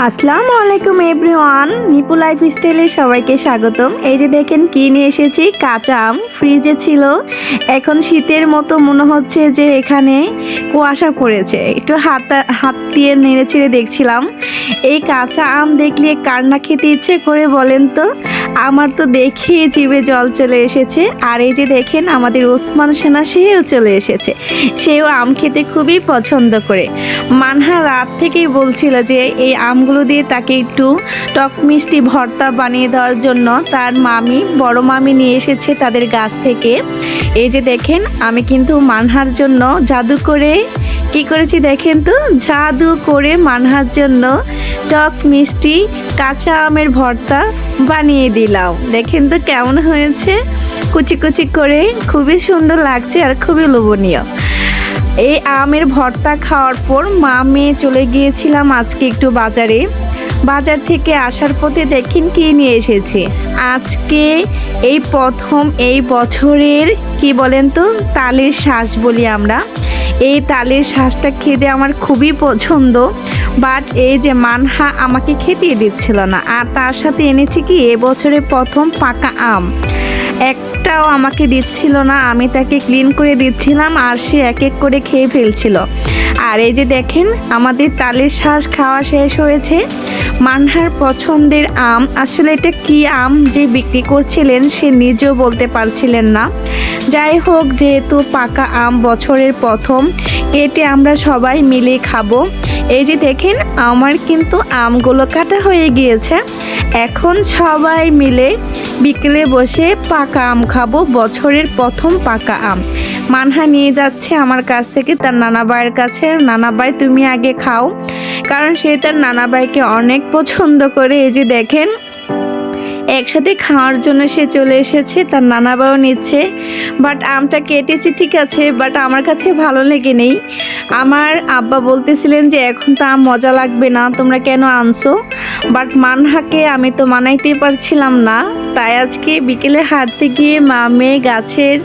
আসসালামু আলাইকুম everyone. Nipu life স্টাইলে সবাইকে স্বাগতম। এই যে দেখেন কি নিয়ে এসেছি? কাঁচা আম। ফ্রিজে ছিল। এখন শীতের মতো মনে হচ্ছে যে এখানে কুয়াশা পড়েছে। একটু হাত হাত দিয়ে নেড়ে ছেড়ে দেখছিলাম। এই কাঁচা আম দেখলে কার না খেতে ইচ্ছে করে বলেন তো? আমার তো দেখে জিভে জল চলে এসেছে। আর এই যে দেখেন, আমাদের ওসমান সেনা সেও চলে এসেছে। সেও আম খেতে খুবই পছন্দ করে। মানহা রাত থেকেই বলছিল যে, এই আমগুলো দিয়ে তাকে একটু টক মিষ্টি ভর্তা বানিয়ে দেওয়ার জন্য তার মামি, বড় মামি নিয়ে এসেছে তাদের গাছ থেকে। এই যে দেখেন, আমি কিন্তু মানহার জন্য জাদু করে, কি করেছি দেখেন তো? জাদু করে মানহার জন্য টক মিষ্টি কাঁচা আমের ভর্তা বানিয়ে দিলাম। দেখেন তো কেমন হয়েছে? কুচি কুচি করে খুবই সুন্দর লাগছে আর খুবই লোভনীয়। এই আমের ভর্তা খাওয়ার পর মা মেয়ে চলে গিয়েছিলাম আজকে একটু বাজারে। বাজার থেকে আসার পথে দেখেন কি নিয়ে এসেছে। আজকে এই প্রথম এই বছরের কি বলেন তো, তালের শ্বাস বলি আমরা। এই তালের শ্বাসটা খেতে আমার খুবই পছন্দ। বাট এই যে মানহা আমাকে খেতিয়ে দিচ্ছিল না, আর তার সাথে এনেছি কি এবছরে প্রথম পাকা আম। একটাও আমাকে দিচ্ছিল না, আমি তাকে ক্লিন করে দিচ্ছিলাম আর সে এক এক করে খেয়ে ফেলছিল। আর এই যে দেখেন, আমাদের তালের শ্বাস খাওয়া শেষ হয়েছে। মানহার পছন্দের আম, আসলে এটা কি আম যে বিক্রি করছিলেন সে নিজেও বলতে পারছিলেন না। যাই হোক, যেহেতু পাকা আম বছরের প্রথম কেটে আমরা সবাই মিলে খাব। এই যে দেখেন, আমার কিন্তু আমগুলো কাটা হয়ে গিয়েছে। এখন সবাই মিলে বিকেলে বসে পাকা আম খাব, বছরের প্রথম পাকা আম। মানহা নিয়ে যাচ্ছে আমার কাছ থেকে, তার নানা ভাইয়ের কাছে। নানা ভাই তুমি আগে খাও, কারণ সে তার নানা ভাইকে অনেক পছন্দ করে। এই যে দেখেন একসাথে খাওয়ার জন্য সে চলে এসেছে, তার নানা বাবা নিচ্ছে। বাট আমটা কেটেছে, ঠিক আছে বাট আমার কাছে ভালো লেগে নেই। আমার আব্বা বলতেছিলেন যে, এখন তো আম মজা লাগবে না, তোমরা কেন আনছো? বাট মানহাকে আমি তো মানাইতে পারছিলাম না। তাই আজকে বিকেলে হাঁটতে গিয়ে মামে গাছের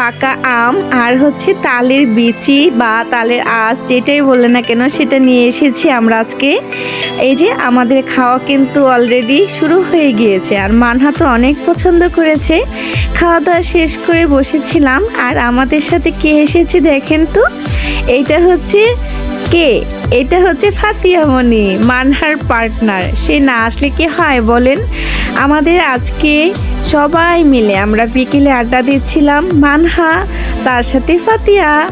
পাকা আম আর হচ্ছে তালের বিচি বা তালের আঁশ, যেটাই বলে না কেন সেটা নিয়ে এসেছি আমরা আজকে। এই যে আমাদের খাওয়া কিন্তু অলরেডি শুরু হয়ে গিয়েছে আর মানহা তো অনেক পছন্দ করেছে। খাওয়া দাওয়া শেষ করে বসেছিলাম আর আমাদের সাথে কে এসেছে দেখেন তো? এইটা হচ্ছে কে? এটা হচ্ছে ফাতিয়ামণি, মানহার পার্টনার সে না আসলে কি হয় বলেন? আমাদের আজকে সবাই মিলে আমরা বিকেলে আড্ডা দিচ্ছিলাম মানহা, তার সাথে ফাতিয়া।